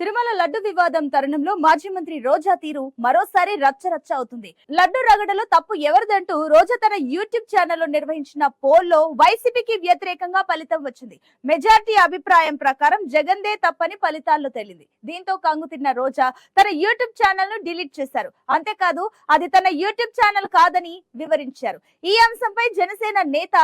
తిరుమల లడ్డు వివాదం తరుణంలో మాజీ మంత్రి రోజా తీరు మరోసారి రచ్చరచ్చ అవుతుంది. లడ్డు రగడలో తప్పు ఎవరిదంటూ రోజా తన యూట్యూబ్ ఛానల్లో నిర్వహించిన పోల్లో వైసీపీకి వ్యతిరేకంగా ఫలితం వచ్చింది. మెజార్టీ అభిప్రాయం ప్రకారం జగన్దే తప్పని ఫలితాల్లో తేలింది. దీంతో కంగుతిన్న రోజా తన యూట్యూబ్ ఛానల్ను డిలీట్ చేశారు. అంతేకాదు అది తన యూట్యూబ్ ఛానల్ కాదని వివరించారు. ఈ అంశంపై జనసేన నేత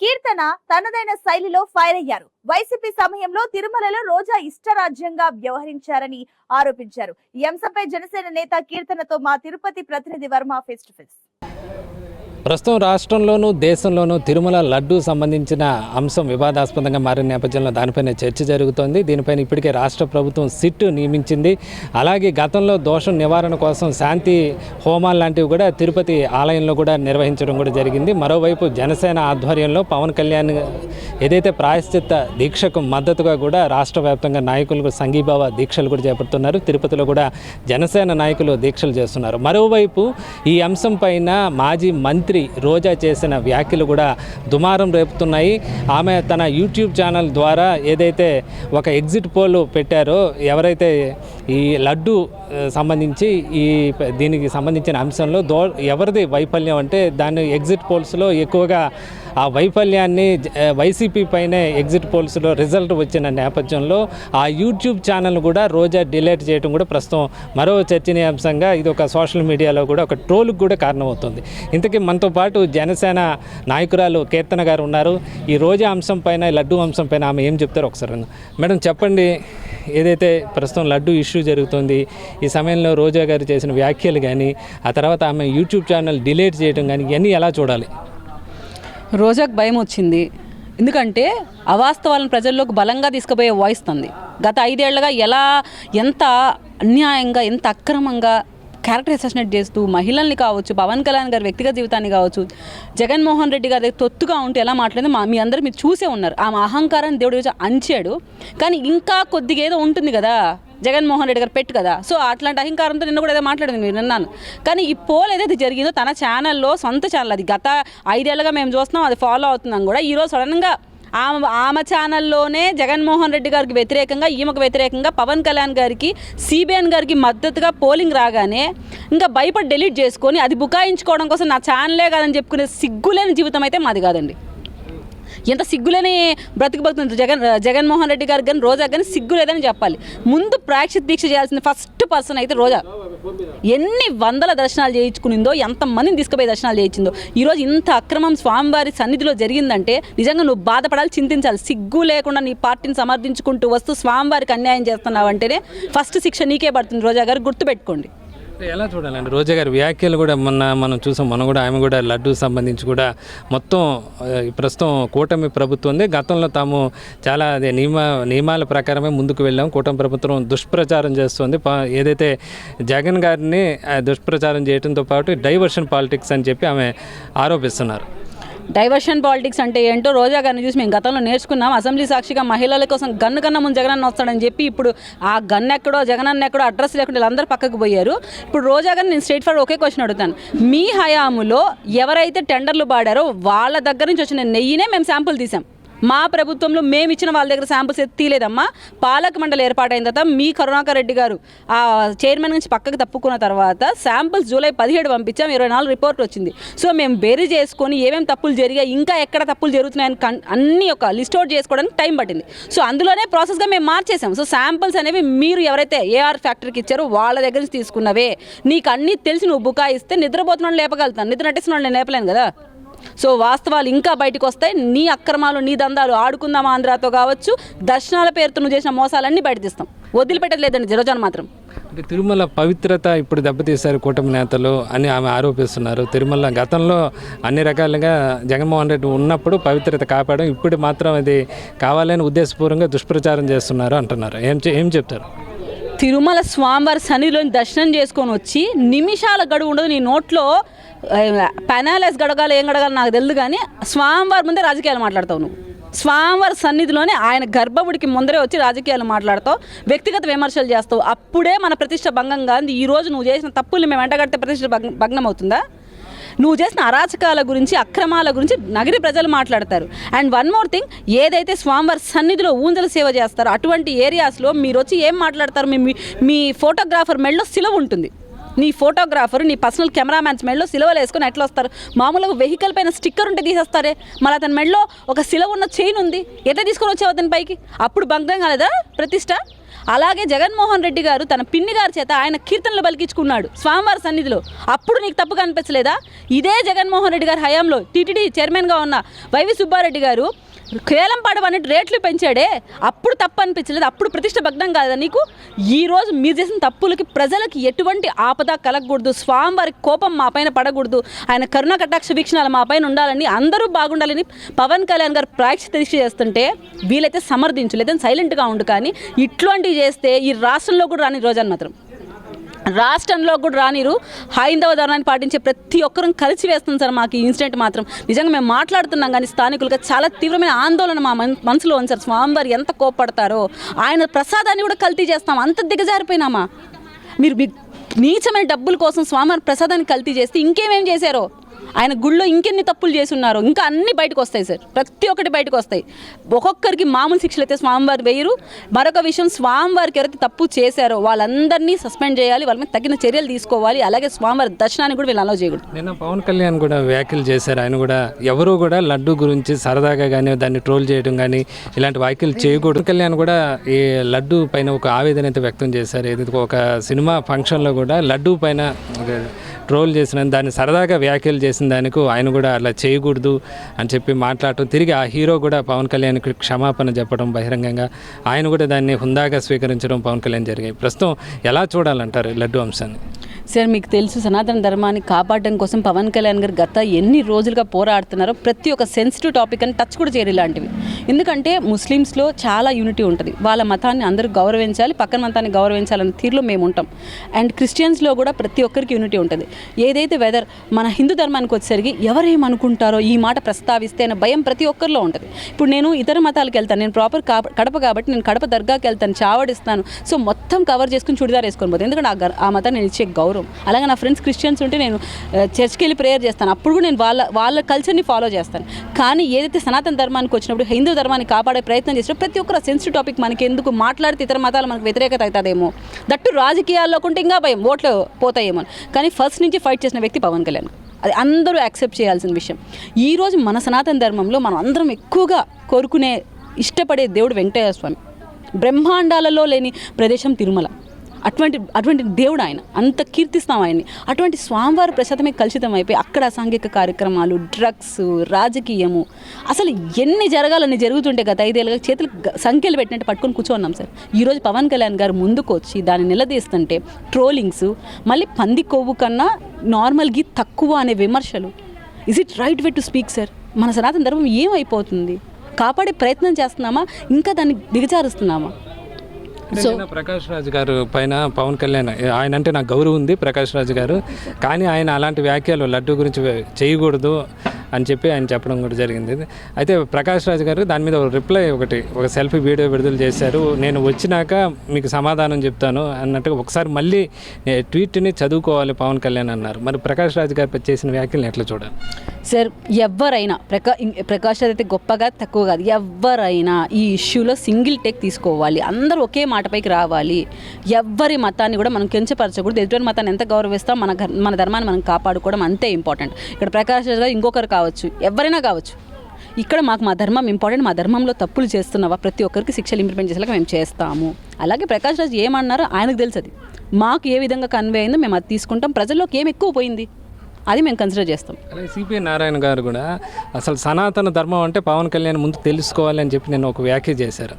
కీర్తన తనదైన శైలిలో ఫైర్ అయ్యారు. వైసీపీ సమయంలో తిరుమలలో రోజా ఇష్టరాజ్యంగా వ్యవహరించారని ఆరోపించారు. ఈ అంశంపై జనసేన నేత కీర్తనతో మా తిరుపతి ప్రతినిధి వర్మ ఫేస్ టు ఫేస్ ప్రస్తుతం రాష్ట్రంలోనూ దేశంలోనూ తిరుమల లడ్డు సంబంధించిన అంశం వివాదాస్పదంగా మారిన నేపథ్యంలో దానిపైన చర్చ జరుగుతోంది. దీనిపైన ఇప్పటికే రాష్ట్ర ప్రభుత్వం సిట్ నియమించింది. అలాగే గతంలో దోషం నివారణ కోసం శాంతి హోమాలు లాంటివి కూడా తిరుపతి ఆలయంలో కూడా నిర్వహించడం కూడా జరిగింది. మరోవైపు జనసేన ఆధ్వర్యంలో పవన్ కళ్యాణ్ ఏదైతే ప్రాయశ్చిత్త దీక్షకు మద్దతుగా కూడా రాష్ట్ర వ్యాప్తంగా నాయకులు సంఘీభావ దీక్షలు కూడా చేపడుతున్నారు. తిరుపతిలో కూడా జనసేన నాయకులు దీక్షలు చేస్తున్నారు. మరోవైపు ఈ అంశం పైన మాజీ మంత్రి రోజా చేసిన వ్యాఖ్యలు కూడా దుమారం రేపుతున్నాయి. ఆమె తన యూట్యూబ్ ఛానల్ ద్వారా ఏదైతే ఒక ఎగ్జిట్ పోల్ పెట్టారో ఎవరైతే ఈ లడ్డు సంబంధించి ఈ దీనికి సంబంధించిన అంశంలో దో ఎవరిది వైఫల్యం అంటే దాన్ని ఎగ్జిట్ పోల్స్లో ఎక్కువగా ఆ వైఫల్యాన్ని వైసీపీ పైనే ఎగ్జిట్ పోల్స్లో రిజల్ట్ వచ్చిన నేపథ్యంలో ఆ యూట్యూబ్ ఛానల్ కూడా రోజా డిలేట్ చేయడం కూడా ప్రస్తుతం మరో చర్చనీయాంశంగా ఇది ఒక సోషల్ మీడియాలో కూడా ఒక ట్రోల్కి కూడా కారణమవుతుంది. ఇంతకీ మనతో పాటు జనసేన నాయకురాలు కీర్తన గారు ఉన్నారు. ఈ రోజా అంశం పైన లడ్డు అంశం పైన ఆమె ఏం చెప్తారో ఒకసారి మేడం చెప్పండి. ఏదైతే ప్రస్తుతం లడ్డు ఇష్యూ జరుగుతుంది ఈ సమయంలో రోజా గారు చేసిన వ్యాఖ్యలు కానీ ఆ తర్వాత ఆమె యూట్యూబ్ ఛానల్ డిలీట్ చేయడం కానీ ఇవన్నీ ఎలా చూడాలి? రోజాకు భయం వచ్చింది. ఎందుకంటే అవాస్తవాలను ప్రజల్లోకి బలంగా తీసుకుపోయే వాయిస్ తంది. గత ఐదేళ్ళుగా ఎలా ఎంత అన్యాయంగా ఎంత అక్రమంగా క్యారెక్టర్ అసెసినేట్ చేస్తూ మహిళల్ని కావచ్చు పవన్ కళ్యాణ్ గారి వ్యక్తిగత జీవితాన్ని కావచ్చు జగన్మోహన్ రెడ్డి గారి తొత్తుగా ఉంటే ఎలా మాట్లాడిందో మా మీ అందరూ మీరు చూసే ఉన్నారు. ఆమె అహంకారాన్ని దేవుడి గురించి అంచాడు. కానీ ఇంకా కొద్దిగా ఏదో ఉంటుంది కదా జగన్మోహన్ రెడ్డి గారు పెట్టు కదా. సో అట్లాంటి అహంకారంతో నిన్న కూడా ఏదో మాట్లాడింది మీరు విన్నాను. కానీ ఈ పోల్ ఏదైతే జరిగిందో తన ఛానల్లో సొంత ఛానల్ అది. గత ఐదేళ్ళగా మేము చూస్తున్నాం అది ఫాలో అవుతున్నాం కూడా. ఈరోజు సడన్గా ఆమె ఆమె ఛానల్లోనే జగన్మోహన్ రెడ్డి గారికి వ్యతిరేకంగా ఈమెకు వ్యతిరేకంగా పవన్ కళ్యాణ్ గారికి సిబిఎన్ గారికి మద్దతుగా పోలింగ్ రాగానే ఇంకా భయపడి డెలీట్ చేసుకొని అది బుకాయించుకోవడం కోసం నా ఛానలే కాదని చెప్పుకునే సిగ్గులేని జీవితం అయితే మాది కాదండి. ఎంత సిగ్గులేని బ్రతికి బతుకుతుంది జగన్ జగన్మోహన్ రెడ్డి గారికి కానీ రోజా కానీ సిగ్గు లేదని చెప్పాలి. ముందు ప్రాక్షిత దీక్ష చేయాల్సిన ఫస్ట్ పర్సన్ అయితే రోజా. ఎన్ని వందల దర్శనాలు చేయించుకునిందో ఎంతమందిని తీసుకుపోయి దర్శనాలు చేయించిందో. ఈరోజు ఇంత అక్రమం స్వామివారి సన్నిధిలో జరిగిందంటే నిజంగా నువ్వు బాధపడాలి చింతించాలి. సిగ్గు లేకుండా నీ పార్టీని సమర్థించుకుంటూ వస్తూ స్వామివారికి అన్యాయం చేస్తున్నావు అంటేనే ఫస్ట్ శిక్ష నీకే పడుతుంది. రోజా గారు గుర్తుపెట్టుకోండి. ఎలా చూడాలండి? రోజా గారి వ్యాఖ్యలు కూడా మొన్న మనం చూసాం. మనం కూడా ఆమె కూడా లడ్డు సంబంధించి కూడా మొత్తం ప్రస్తుతం కూటమి ప్రభుత్వం గతంలో తాము చాలా అదే నియమ నియమాల ప్రకారమే ముందుకు వెళ్ళాం. కూటమి ప్రభుత్వం దుష్ప్రచారం చేస్తుంది. ఏదైతే జగన్ గారిని దుష్ప్రచారం చేయడంతో పాటు డైవర్షన్ పాలిటిక్స్ అని చెప్పి ఆమె ఆరోపిస్తున్నారు. డైవర్షన్ పాలిటిక్స్ అంటే ఏంటో రోజా గారిని చూసి మేము గతంలో నేర్చుకున్నాం. అసెంబ్లీ సాక్షిగా మహిళల కోసం గన్ను కన్నా ముందు జగనన్న వస్తాడని చెప్పి ఇప్పుడు ఆ గన్ ఎక్కడో జగనన్న ఎక్కడో అడ్రస్ లేకుండా వీళ్ళందరూ పక్కకు పోయారు. ఇప్పుడు రోజా గారిని నేను స్ట్రేట్ ఫార్వర్డ్ ఒకే క్వశ్చన్ అడుగుతాను. మీ హయాములో ఎవరైతే టెండర్లు పాడారో వాళ్ళ దగ్గర నుంచి వచ్చిన నెయ్యినే మేము శాంపుల్ తీసాం మా ప్రభుత్వంలో మేము ఇచ్చిన వాళ్ళ దగ్గర శాంపుల్స్ ఎత్తి తీయలేదమ్మా. పాలక మండలి ఏర్పాటైన తర్వాత మీ కరుణాకర్ రెడ్డి గారు ఆ చైర్మన్ నుంచి పక్కకు తప్పుకున్న తర్వాత శాంపుల్స్ జూలై పదిహేడు పంపించాం ఇరవై నాలుగు రిపోర్ట్ వచ్చింది. సో మేము బేరీ చేసుకొని ఏమేమి తప్పులు జరిగాయి ఇంకా ఎక్కడ తప్పులు జరుగుతున్నాయని కన్ అన్ని ఒక లిస్ట్ అవుట్ చేసుకోవడానికి టైం పట్టింది. సో అందులోనే ప్రాసెస్గా మేము మార్చేసాం. సో శాంపుల్స్ అనేవి మీరు ఎవరైతే ఏఆర్ ఫ్యాక్టరీకి ఇచ్చారో వాళ్ళ దగ్గర నుంచి తీసుకున్నవే. నీకు అన్నీ తెలిసి నువ్వు బుకాయిస్తే నిద్రపోతున్న లేపగలుగుతాను నిద్ర నటిస్తున్న నేను లేపలేను కదా. సో వాస్తవాలు ఇంకా బయటకు వస్తాయి. నీ అక్రమాలు నీ దందాలు ఆడుకుందాం ఆంధ్రాతో కావచ్చు. దర్శనాల పేరుతో నువ్వు చేసిన మోసాలన్నీ బయట తీస్తాం. వదిలిపెట్టలేదండి జరోజాన్ మాత్రం. అంటే తిరుమల పవిత్రత ఇప్పుడు దెబ్బతీశారు కూటమి నేతలు అని ఆమె ఆరోపిస్తున్నారు. తిరుమల గతంలో అన్ని రకాలుగా జగన్మోహన్ రెడ్డి ఉన్నప్పుడు పవిత్రత కాపాడడం ఇప్పుడు మాత్రం అది కావాలని ఉద్దేశపూర్వకంగా దుష్ప్రచారం చేస్తున్నారు అంటున్నారు. ఏం ఏం చెప్తారు? తిరుమల స్వామివారి సన్నిధిలోని దర్శనం చేసుకొని వచ్చి నిమిషాల గడువు ఉండదు. నీ నోట్లో పెనాలైజ్ గడగాలి ఏం గడగాలి నాకు తెలియదు కానీ స్వామివారి ముందే రాజకీయాలు మాట్లాడతావు నువ్వు. స్వామివారి సన్నిధిలోనే ఆయన గర్భవుడికి ముందరే వచ్చి రాజకీయాలు మాట్లాడతావు వ్యక్తిగత విమర్శలు చేస్తావు. అప్పుడే మన ప్రతిష్ట భంగం కాదు ఈ రోజు నువ్వు చేసిన తప్పుల్ని మేము వెంటగడితే ప్రతిష్ట భంగం భగ్నం అవుతుందా నువ్వు చేసిన అరాచకాల గురించి అక్రమాల గురించి నగరి ప్రజలు మాట్లాడతారు. అండ్ వన్ మోర్ థింగ్ ఏదైతే స్వామివారి సన్నిధిలో ఊంజల సేవ చేస్తారో అటువంటి ఏరియాస్లో మీరు వచ్చి ఏం మాట్లాడతారు? మీ మీ ఫోటోగ్రాఫర్ మెడలో సిలవ ఉంటుంది. నీ ఫోటోగ్రాఫర్ నీ పర్సనల్ కెమెరామ్యాన్స్ మెడలో సిలవలు వేసుకొని ఎట్లా వస్తారు? మామూలుగా వెహికల్ పైన స్టిక్కర్ ఉంటే తీసేస్తారే? మళ్ళీ అతని మెడలో ఒక సిలవ ఉన్న చైన్ ఉంది. ఎట్లా తీసుకొని వచ్చావు అతని పైకి? అప్పుడు భంగం కాలేదా? ప్రతిష్ట? అలాగే జగన్మోహన్ రెడ్డి గారు తన పిన్ని గారి చేత ఆయన కీర్తనలు పలికించుకున్నాడు స్వామివారి సన్నిధిలో. అప్పుడు నీకు తప్పుగా అనిపించలేదా? ఇదే జగన్మోహన్ రెడ్డి గారి హయాంలో టీటీడీ చైర్మన్గా ఉన్న వైవి సుబ్బారెడ్డి గారు కేలం పాడు రేట్లు పెంచాడే. అప్పుడు తప్పు అనిపించలేదు. అప్పుడు ప్రతిష్ట భగ్నం కాదా నీకు? ఈ రోజు మీరు చేసిన తప్పులకి ప్రజలకి ఎటువంటి ఆపద కలగకూడదు. స్వామివారి కోపం మా పైన పడకూడదు. ఆయన కరుణ కటాక్ష వీక్షణాలు మా పైన ఉండాలని అందరూ బాగుండాలని పవన్ కళ్యాణ్ గారు ప్రాక్ష దీక్ష చేస్తుంటే వీలైతే సమర్థించు లేదని సైలెంట్గా ఉండు కానీ ఇట్లాంటివి చేస్తే ఈ రాష్ట్రంలో కూడా రాని రోజు మాత్రం. రాష్ట్రంలో కూడా రానిరు. హైందవ ధర్మాన్ని పాటించే ప్రతి ఒక్కరూ కలిసి వేస్తుంది సార్ మాకు ఈ ఇన్సిడెంట్ మాత్రం. నిజంగా మేము మాట్లాడుతున్నాం కానీ స్థానికులుగా చాలా తీవ్రమైన ఆందోళన మా మనసులో ఉంది సార్. స్వామివారు ఎంత కోప్పడతారో. ఆయన ప్రసాదాన్ని కూడా కల్తీ చేస్తాం. అంత దిగజారిపోయినామా. మీరు మీ నీచమైన డబ్బుల కోసం స్వామివారి ప్రసాదాన్ని కల్తీ చేస్తే ఇంకేమేం చేశారో. ఆయన గుళ్ళో ఇంకెన్ని తప్పులు చేసి ఉన్నారో ఇంకా అన్ని బయటకు వస్తాయి సార్. ప్రతి ఒక్కటి బయటకు వస్తాయి. ఒక్కొక్కరికి మామూలు శిక్షలు అయితే స్వామివారి వేయరు. మరొక విషయం స్వామివారికి ఎవరైతే తప్పు చేశారో వాళ్ళందరినీ సస్పెండ్ చేయాలి వాళ్ళ మీద తగిన చర్యలు తీసుకోవాలి. అలాగే స్వామివారి దర్శనాన్ని కూడా వీళ్ళు అలౌ చేయకూడదు. నిన్న పవన్ కళ్యాణ్ కూడా వ్యాఖ్యలు చేశారు. ఆయన కూడా ఎవరు కూడా లడ్డు గురించి సరదాగా కానీ దాన్ని ట్రోల్ చేయడం కానీ ఇలాంటి వ్యాఖ్యలు చేయకూడదు. కళ్యాణ్ కూడా ఈ లడ్డు పైన ఒక ఆవేదన అయితే వ్యక్తం చేశారు. ఇది ఒక సినిమా ఫంక్షన్లో కూడా లడ్డు పైన ట్రోల్ చేసిన దాన్ని సరదాగా వ్యాఖ్యలు చేసిన దానికి ఆయన కూడా అలా చేయకూడదు అని చెప్పి మాట్లాడటం తిరిగి ఆ హీరో కూడా పవన్ కళ్యాణ్కి క్షమాపణ చెప్పడం బహిరంగంగా ఆయన కూడా దాన్ని హుందాగా స్వీకరించడం పవన్ కళ్యాణ్ జరిగాయి. ప్రస్తుతం ఎలా చూడాలంటారు లడ్డు అంశాన్ని? సార్ మీకు తెలుసు సనాతన ధర్మాన్ని కాపాడడం కోసం పవన్ కళ్యాణ్ గారు గత ఎన్ని రోజులుగా పోరాడుతున్నారో ప్రతి ఒక్క సెన్సిటివ్ టాపిక్ అని టచ్ కూడా చేయరు ఇలాంటివి. ఎందుకంటే ముస్లిమ్స్లో చాలా యూనిటీ ఉంటుంది. వాళ్ళ మతాన్ని అందరూ గౌరవించాలి పక్కన మతాన్ని గౌరవించాలన్న తీరులో మేము ఉంటాం. అండ్ క్రిస్టియన్స్లో కూడా ప్రతి ఒక్కరికి యూనిటీ ఉంటుంది. ఏదైతే వెదర్ మన హిందూ ధర్మానికి వచ్చేసరికి ఎవరేమనుకుంటారో ఈ మాట ప్రస్తావిస్తే అనే భయం ప్రతి ఒక్కరిలో ఉంటుంది. ఇప్పుడు నేను ఇతర మతాలకు వెళ్తాను. నేను ప్రాపర్ కడప కాబట్టి నేను కడప దర్గాకి వెళ్తాను చావడిస్తాను. సో మొత్తం కవర్ చేసుకుని చుడిదార్ వేసుకొని పోతాను. ఎందుకంటే ఆ ఆ మతాన్ని నిలిచే ఇచ్చే గౌరవం అలాగే నా ఫ్రెండ్స్ క్రిస్టియన్స్ ఉంటే నేను చర్చ్కి వెళ్ళి ప్రేయర్ చేస్తాను. అప్పుడు కూడా నేను వాళ్ళ వాళ్ళ కల్చర్ని ఫాలో చేస్తాను. కానీ ఏదైతే సనాతన ధర్మానికి వచ్చినప్పుడు హిందూ ధర్మాన్ని కాపాడే ప్రయత్నం చేసినప్పుడు ప్రతి ఒక్కరు సెన్సిటివ్ టాపిక్ మనకి ఎందుకు మాట్లాడితే ఇతర మతాలు మనకు వ్యతిరేకత అవుతుందేమో. దట్టు రాజకీయాల్లో కొంటే ఇంకా భయం ఓట్లు పోతాయేమో కానీ ఫస్ట్ నుంచి ఫైట్ చేసిన వ్యక్తి పవన్ కళ్యాణ్. అది అందరూ యాక్సెప్ట్ చేయాల్సిన విషయం. ఈరోజు మన సనాతన ధర్మంలో మనం అందరం ఎక్కువగా కోరుకునే ఇష్టపడే దేవుడు వెంకటేశ్వర స్వామి. బ్రహ్మాండాలలో లేని ప్రదేశం తిరుమల. అటువంటి అటువంటి దేవుడు ఆయన. అంత కీర్తిస్తాం ఆయన్ని. అటువంటి స్వామివారి ప్రసాదమే కలుషితం అయిపోయి అక్కడ అసాంఘిక కార్యక్రమాలు డ్రగ్స్ రాజకీయము. అసలు ఎన్ని జరగాలని జరుగుతుంటే గత ఐదేళ్ళుగా చేతులు సంఖ్యలు పెట్టినట్టు పట్టుకొని కూర్చోన్నాం సార్. ఈరోజు పవన్ కళ్యాణ్ గారు ముందుకు వచ్చి దాన్ని నిలదీస్తుంటే ట్రోలింగ్స్ మళ్ళీ పంది కొవ్వు కన్నా నార్మల్కి తక్కువ అనే విమర్శలు. Is it right way to speak sir మన సనాతన ధర్మం ఏమైపోతుంది? కాపాడే ప్రయత్నం చేస్తున్నామా? ఇంకా దాన్ని దిగజారుస్తున్నామా? సో ప్రకాష్ రాజ్ గారు పైన పవన్ కళ్యాణ్ ఆయన అంటే నాకు గౌరవం ఉంది ప్రకాష్ రాజ్ గారు. కానీ ఆయన అలాంటి వ్యాఖ్యలు లడ్డు గురించి చేయకూడదు. అని చెప్పి ఆయన చెప్పడం కూడా జరిగింది. అయితే ప్రకాష్ రాజ్ గారు దాని మీద ఒక రిప్లై ఒకటి ఒక సెల్ఫీ వీడియో విడుదల చేశారు. నేను వచ్చినాక మీకు సమాధానం చెప్తాను అన్నట్టుగా ఒకసారి మళ్ళీ ట్వీట్ని చదువుకోవాలి పవన్ కళ్యాణ్ అన్నారు. మరి ప్రకాష్ రాజ్ గారు చేసిన వ్యాఖ్యలను ఎట్లా చూడాలి? సార్ ఎవరైనా ప్రకా ఇం- ప్రకాష్ రాజ్ అయితే గొప్పగా తక్కువ కాదు. ఎవరైనా ఈ ఇష్యూలో సింగిల్ టేక్ తీసుకోవాలి. అందరూ ఒకే మాటపైకి రావాలి. ఎవ్వరి మతాన్ని కూడా మనం కించపరచకూడదు. ఎదుటి మతాన్ని ఎంత గౌరవిస్తాం మన మన ధర్మాన్ని మనం కాపాడుకోవడం అంతే ఇంపార్టెంట్. ఇక్కడ ప్రకాష్ రాజ్ గారు ఇంకొకరు కావచ్చు ఎవరైనా కావచ్చు. ఇక్కడ మాకు మా ధర్మం ఇంపార్టెంట్ మా ధర్మంలో తప్పులు చేస్తున్నావా? ప్రతి ఒక్కరికి శిక్షలు ఇంప్లిమెంట్ చేసేలాగా మేము చేస్తాము. అలాగే ప్రకాష్ రాజ్ ఏమన్నారో ఆయనకు తెలుసు అది మాకు ఏ విధంగా కన్వే అయిందో మేము అది తీసుకుంటాం. ప్రజల్లోకి ఏం ఎక్కువ పోయింది? అది మేము కన్సిడర్ చేస్తాం. అలాగే సిపిఐ నారాయణ గారు కూడా అసలు సనాతన ధర్మం అంటే పవన్ కళ్యాణ్ ముందు తెలుసుకోవాలి అని చెప్పి నేను ఒక వ్యాఖ్య చేశారు.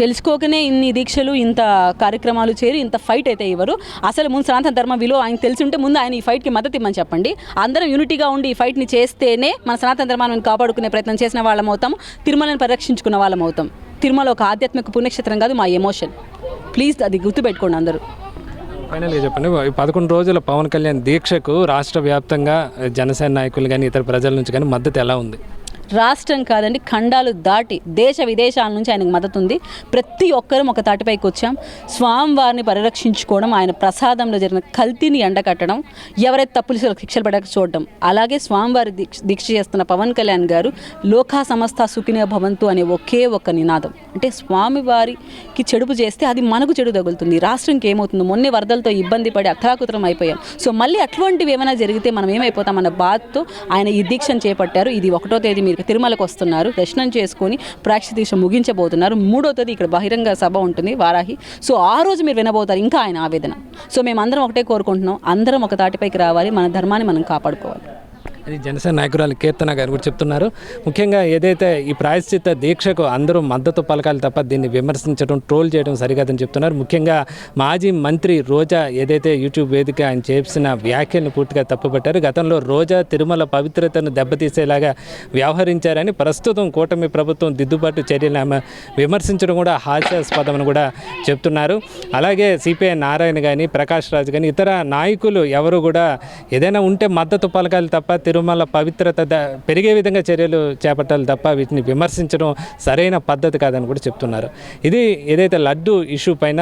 తెలుసుకోకనే ఇన్ని దీక్షలు ఇంత కార్యక్రమాలు చేరి ఇంత ఫైట్ అయితే ఇవ్వరు. అసలు ముందు సనాతన ధర్మ విలువ ఆయన తెలిసి ఉంటే ముందు ఆయన ఈ ఫైట్కి మద్దతు ఇమ్మని చెప్పండి. అందరం యూనిటీగా ఉండి ఈ ఫైట్ని చేస్తేనే మన సనాతన ధర్మాన్ని కాపాడుకునే ప్రయత్నం చేసిన వాళ్ళం అవుతాం తిరుమలని పరిరక్షించుకున్న వాళ్ళం అవుతాం. తిరుమల ఒక ఆధ్యాత్మిక పుణ్యక్షేత్రం కాదు మా ఎమోషన్ ప్లీజ్ అది గుర్తుపెట్టుకోండి అందరూ. ఫైనల్గా చెప్పండి ఈ పదకొండు రోజుల పవన్ కళ్యాణ్ దీక్షకు రాష్ట్ర వ్యాప్తంగా జనసేన నాయకులు కానీ ఇతర ప్రజల నుంచి కానీ మద్దతు ఎలా ఉంది? రాష్ట్రం కాదండి ఖండాలు దాటి దేశ విదేశాల నుంచి ఆయనకు మద్దతు ఉంది. ప్రతి ఒక్కరం ఒక తాటిపైకి వచ్చాం. స్వామివారిని పరిరక్షించుకోవడం ఆయన ప్రసాదంలో జరిగిన కల్తీని ఎండకట్టడం ఎవరైతే తప్పులు శిక్షలు పడక చూడడం అలాగే స్వామివారి దీక్ష దీక్ష చేస్తున్న పవన్ కళ్యాణ్ గారు లోకా సంస్థ సుఖినే భవంతు అనే ఒకే ఒక నినాదం. అంటే స్వామివారికి చెడుపు చేస్తే అది మనకు చెడు తగులుతుంది. రాష్ట్రంకి ఏమవుతుంది? మొన్నే వరదలతో ఇబ్బంది పడి అథాకుతరం అయిపోయాం. సో మళ్ళీ అటువంటివి ఏమైనా జరిగితే మనం ఏమైపోతాం అన్న బాధతో ఆయన ఈ దీక్షను చేపట్టారు. ఇది ఒకటో తేదీ మీరు తిరుమలకు వస్తున్నారు. దర్శనం చేసుకొని ప్రాక్ష దీక్ష ముగించబోతున్నారు. మూడో తేదీ ఇక్కడ బహిరంగ సభ ఉంటుంది వారాహి. సో ఆ రోజు మీరు వినబోతారు ఇంకా ఆయన ఆవేదన. సో మేమందరం ఒకటే కోరుకుంటున్నాం. అందరం ఒక తాటిపైకి రావాలి. మన ధర్మాన్ని మనం కాపాడుకోవాలి. అది జనసేన నాయకురాలు కీర్తన గారు కూడా చెప్తున్నారు. ముఖ్యంగా ఏదైతే ఈ ప్రాయశ్చిత్త దీక్షకు అందరూ మద్దతు పలకాలి తప్ప దీన్ని విమర్శించడం ట్రోల్ చేయడం సరికాదని చెప్తున్నారు. ముఖ్యంగా మాజీ మంత్రి రోజా ఏదైతే యూట్యూబ్ వేదిక ఆయన చేసిన వ్యాఖ్యలను పూర్తిగా తప్పుపట్టారు. గతంలో రోజా తిరుమల పవిత్రతను దెబ్బతీసేలాగా వ్యవహరించారని ప్రస్తుతం కూటమి ప్రభుత్వం దిద్దుబాటు చర్యలు ఆమె విమర్శించడం కూడా హాస్యాస్పదమని కూడా చెప్తున్నారు. అలాగే సిపిఐ నారాయణ కానీ ప్రకాష్ రాజ్ కానీ ఇతర నాయకులు ఎవరు కూడా ఏదైనా ఉంటే మద్దతు పలకాలి తప్ప కుటుంబాల పవిత్రత పెరిగే విధంగా చర్యలు చేపట్టాలి తప్ప వీటిని విమర్శించడం సరైన పద్ధతి కాదని కూడా చెప్తున్నారు. ఇది ఏదైతే లడ్డు ఇష్యూ పైన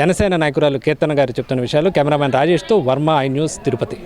జనసేన నాయకురాలు కీర్తన గారు చెప్తున్న విషయాలు కెమెరామెన్ రాజేష్తో వర్మ ఐ న్యూస్ తిరుపతి.